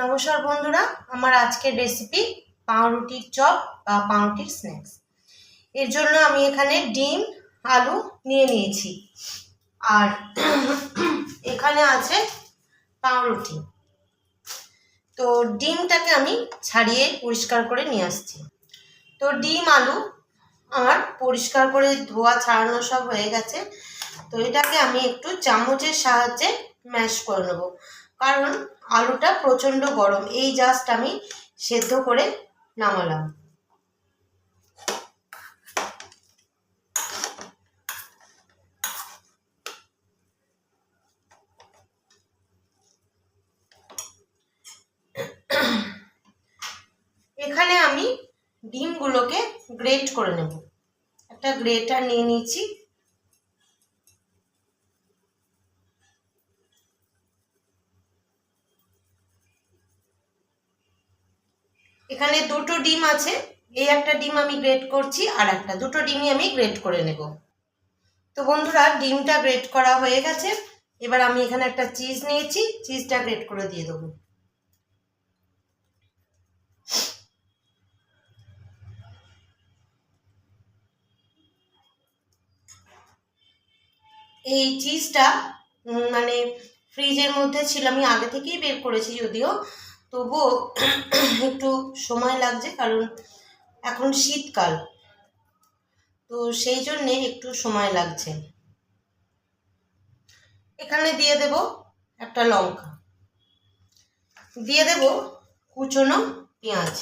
নমস্কার বন্ধুরা, আমার আজকের রেসিপি পাউরুটির চপ বা পাউরুটির স্ন্যাক্স এর জন্য আমি এখানে ডিম, আলু নিয়ে নিয়েছি। আর এখানে আছে পাউরুটি। তো ডিমটাকে আমি ছাড়িয়ে পরিষ্কার করে নিয়ে আসছি। তো ডিম, আলু আমার পরিষ্কার করে ধোয়া, ছাড়ানো সব হয়ে গেছে। তো এটাকে আমি একটু চামচের সাহায্যে ম্যাশ করে নেব। কারণ আলুটা প্রচণ্ড গরম। এই জাস্ট আমি সেদ্ধ করে নামালাম। এখানে আমি ডিমগুলোকে গ্রেট করে নেব। একটা গ্রেটার নিয়ে নিচ্ছি। এখানে দুটো ডিম আছে। এই একটা ডিম আমি গ্রেট করছি, আর একটা। দুটো ডিমই আমি গ্রেট করে নেব। তো বন্ধুরা, ডিমটা গ্রেট করা হয়ে গেছে। এবার আমি এখানে একটা চিজ নিয়েছি। চিজটা গ্রেট করে দিয়ে দেবো। এই চিজটা মানে ফ্রিজের মধ্যে ছিল, আমি আগে থেকেই বের করেছি যদিও। তবুও একটু সময় লাগছে, কারণ এখন শীতকাল। তো সেই জন্যে একটু সময় লাগছে। এখানে দিয়ে দেব একটা লঙ্কা। দিয়ে দেব কুচনো পেঁয়াজ।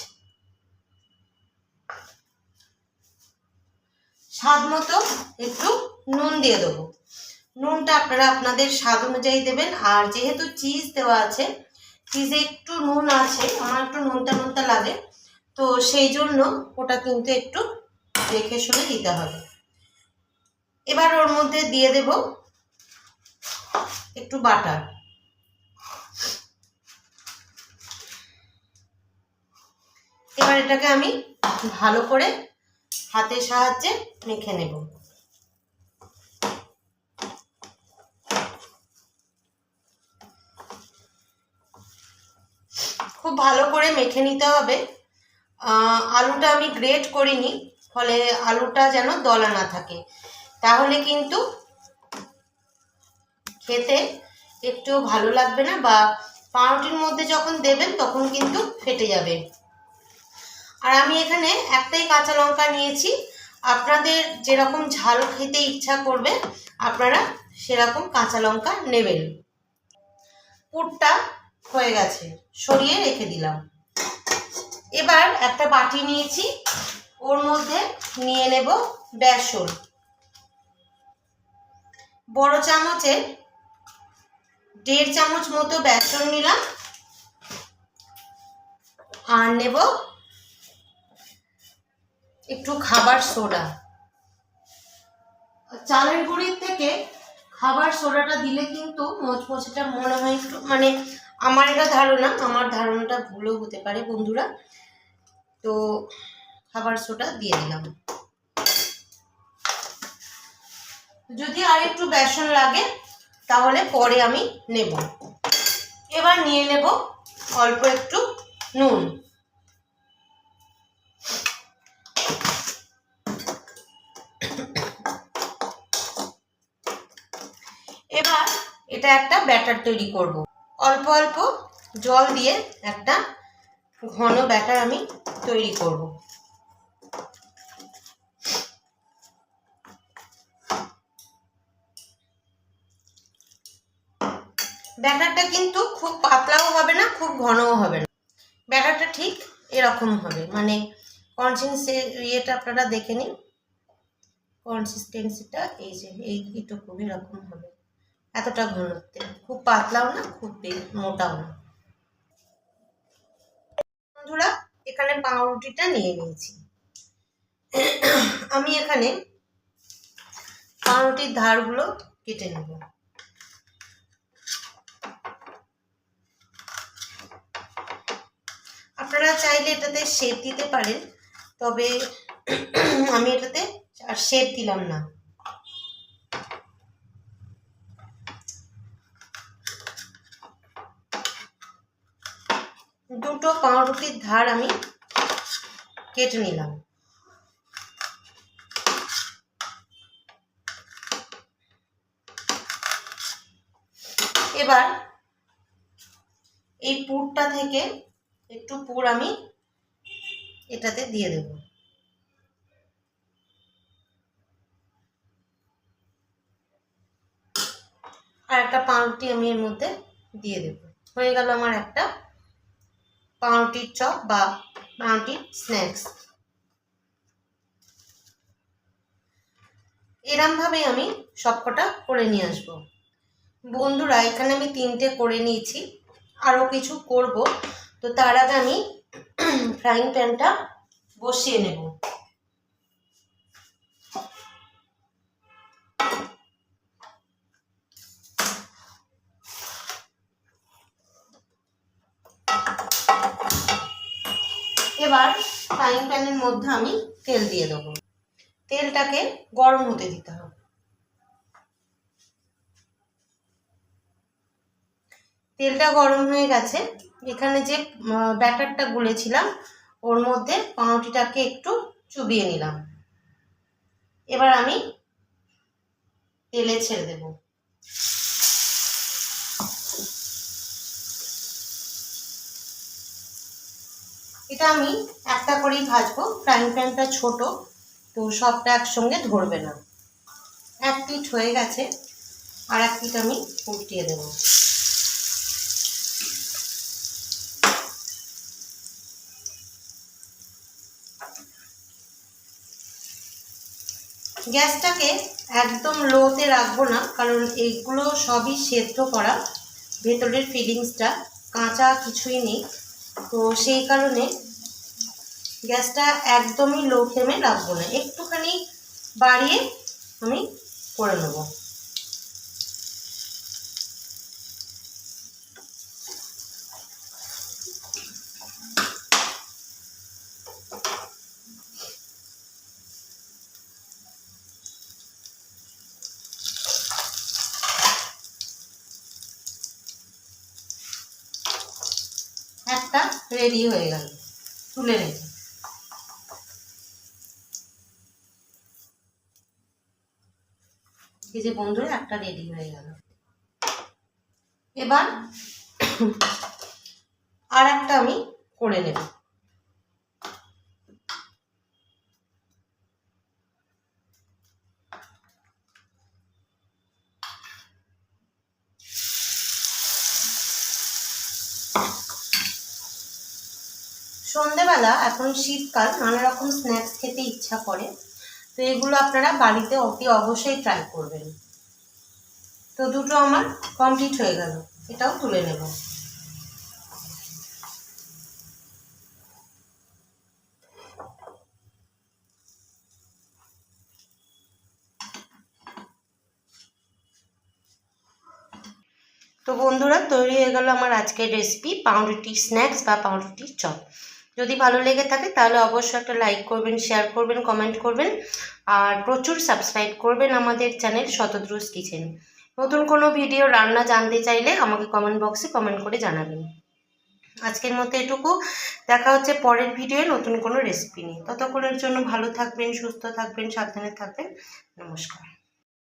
স্বাদ মতো একটু নুন দিয়ে দেবো। নুনটা আপনারা আপনাদের স্বাদ অনুযায়ী দেবেন। আর যেহেতু চিজ দেওয়া আছে চিজে একটু নুন আছে, আমার একটু নুনটা নুনটা লাগে। তো সেই জন্য ওটা কিন্তু একটু দেখে শুনে দিতে হবে। এবার ওর মধ্যে দিয়ে দেব একটু বাটার। এবার এটাকে আমি ভালো করে হাতের সাহায্যে মেখে নেব। খুব ভালো করে মেখে নিতে হবে। আলুটা আমি গ্রেট করিনি, ফলে আলুটা যেন দলা না থাকে। তাহলে কিন্তু খেতে একটু ভালো লাগবে না বা পাউরুটির মধ্যে যখন দেবেন তখন কিন্তু ফেটে যাবে। আর আমি এখানে একটাই কাঁচা লঙ্কা নিয়েছি। আপনাদের যেরকম ঝাল খেতে ইচ্ছা করবে, আপনারা সেরকম কাঁচা লঙ্কা নেবেন। পুরটা হয়ে গেছে। সরিয়ে রেখে দিলাম। এবার একটা বাটি নিয়েছি। ওর মধ্যে নিয়ে নেব বেসন। বড় চামচের দেড় চামচ মতো বেসন নিলাম। আর নেব একটু খাবার সোডা। চালের গুঁড়ির থেকে খাবার সোডাটা দিলে কিন্তু মোচমোচেটা মনে হয় একটু মানে আমার এটা ধারণা, আমার ধারণাটা ভুলও হতে পারে বন্ধুরা। তো খাবার সোডা দিয়ে দিলাম। যদি আর একটু বেসন লাগে, তাহলে পরে আমি নেব। এবার নিয়ে নেব অল্প একটু নুন। এবার এটা একটা ব্যাটার তৈরি করব। অল্প অল্প জল দিয়ে একটা ঘন ব্যাটার আমি তৈরি করব। ব্যাটারটা কিন্তু খুব পাতলাও হবে না, খুব ঘনও হবে না। ব্যাটারটা ঠিক এরকম হবে মানে কনসিস্টেন্সি ইয়েটা আপনারা দেখে নিন। কনসিস্টেন্সিটা এই যে, এই এইটুকু এরকম হবে। এতটা ঘনত্বে খুব পাতলাও না, খুব মোটাও না। বন্ধুরা, এখানে পাউরুটিটা নিয়ে নিয়েছি। আমি এখানে পাউরুটির ধারগুলো কেটে নেব। আপনারা চাইলে এটাতে শেপ দিতে পারেন, তবে আমি এটাতে আর শেপ দিলাম না। দুটো পাউরুটির ধার আমি কেটে নিলাম। এবার এই পুরটা থেকে একটু পুর আমি এটাতে দিয়ে দেব। আর একটা পাউরুটি আমি এর মধ্যে দিয়ে দেব। হয়ে গেল আমার একটা পাউরুটির চপ বা পাউরুটির স্ন্যাক্স এরমভাবে আমি সবকটা করে নিয়ে আসব। বন্ধুরা, এখানে আমি তিনটে করে নিয়েছি। আরও কিছু করব। তো তার আগে আমি ফ্রাইং প্যানটা বসিয়ে নেব। ফ্রাইং প্যানের মধ্যে আমি তেল দিয়ে দেবো। তেলটাকে গরম হতে দিতে হবে। তেলটা গরম হয়ে গেছে। এখানে যে ব্যাটারটা গুলেছিলাম, ওর মধ্যে পাউরুটিটাকে একটু চুবিয়ে নিলাম। এবার আমি তেলে ছেড়ে দেব। এটা আমি একটা করেই ভাজবো। ফ্রাইং প্যানটা ছোট, তো সবটা একসঙ্গে ধরবে না। এক পিঠ হয়ে গেছে, আর এক পিঠ আমি উল্টিয়ে দেবো। গ্যাসটাকে একদম লোতে রাখব না, কারণ এইগুলো সবই সেদ্ধ করা। ভেতরের ফিলিংসটা কাঁচা কিছুই নেই। তো সেই কারণে গ্যাসটা একদমই লো ফ্লেমে রাখব না। একটুখানি বাড়িয়ে আমি করে নেব। একটা রেডি হয়ে গেল। তুলে রেখে। এই যে বন্ধুরা, একটা রেডি হয়ে গেল। এবার আর একটা আমি করে নেব। সন্ধেবেলা এখন শীতকাল, নানা রকম স্ন্যাক্স খেতে ইচ্ছা করে। তো এগুলো আপনারা বাড়িতে অতি অবশ্যই ট্রাই করবেন। তো দুটো আমার কমপ্লিট হয়ে গেল, এটাও তুলে নেব। তো বন্ধুরা, তৈরি হয়ে গেল আমার আজকের রেসিপি পাউরুটি স্ন্যাক্স বা পাউরুটির চপ। যদি ভালো লেগে থাকে, তাহলে অবশ্যই একটা লাইক করবেন শেয়ার করবেন কমেন্ট করবেন। আর প্রচুর সাবস্ক্রাইব করবেন আমাদের চ্যানেল শতদ্রুস কিচেন নতুন কোনো ভিডিও রান্না জানতে চাইলে আমাকে কমেন্ট বক্সে কমেন্ট করে জানাবেন। আজকের মতো এটুকু। দেখা হচ্ছে পরের ভিডিওয়ে নতুন কোনো রেসিপি নিয়ে। ততক্ষণের জন্য ভালো থাকবেন, সুস্থ থাকবেন, সাবধানে থাকবেন। নমস্কার।